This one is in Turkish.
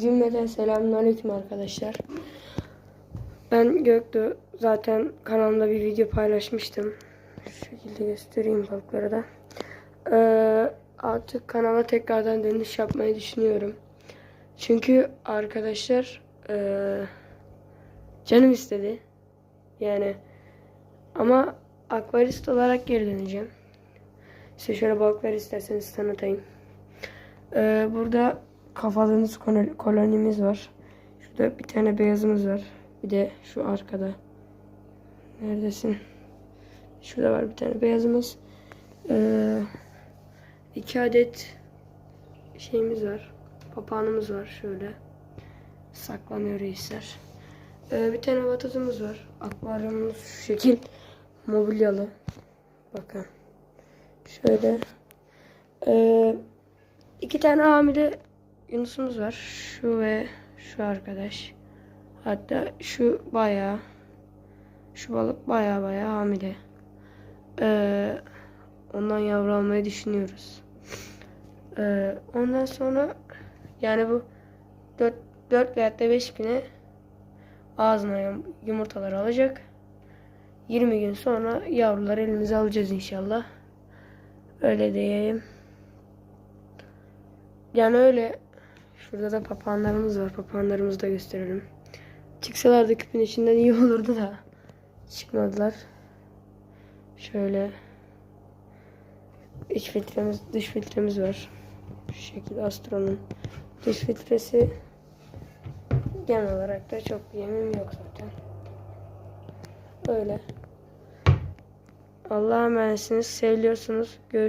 Cümleten selamünaleyküm arkadaşlar. Ben Göktuğ. Zaten kanalımda bir video paylaşmıştım. Şu şekilde göstereyim balıkları da. Ee, artık kanala tekrardan dönüş yapmayı düşünüyorum. Çünkü arkadaşlar ee, canım istedi. Yani ama akvarist olarak geri döneceğim. Size şöyle balıkları isterseniz tanıtayım. Ee, burada kafalığımız kol- kolonimiz var. Şurada bir tane beyazımız var. Bir de şu arkada. Neredesin? Şurada var bir tane beyazımız. Ee, iki adet şeyimiz var. Papağanımız var şöyle. Saklanıyor reisler. Ee, bir tane vatazımız var. Akvaryumumuz şu şekil. Mobilyalı. Bakın. Şöyle. Ee, iki tane hamile yunusumuz var. Şu ve şu arkadaş. Hatta şu bayağı şu balık bayağı bayağı hamile. Ee, ondan yavru almayı düşünüyoruz. Ee, ondan sonra yani bu 4, 4 veya da 5 güne ağzına yum- yumurtaları alacak. 20 gün sonra yavruları elimize alacağız inşallah. Öyle diyeyim. Yani öyle. Şurada da papağanlarımız var. Papağanlarımızı da gösterelim. Çıksalar da küpün içinden iyi olurdu da. Çıkmadılar. Şöyle. İç filtremiz, dış filtremiz var. Şu şekilde Astro'nun dış filtresi genel olarak da çok bir yemim yok zaten. Öyle. Allah'a emanetsiniz. Seviyorsunuz. Görüşürüz.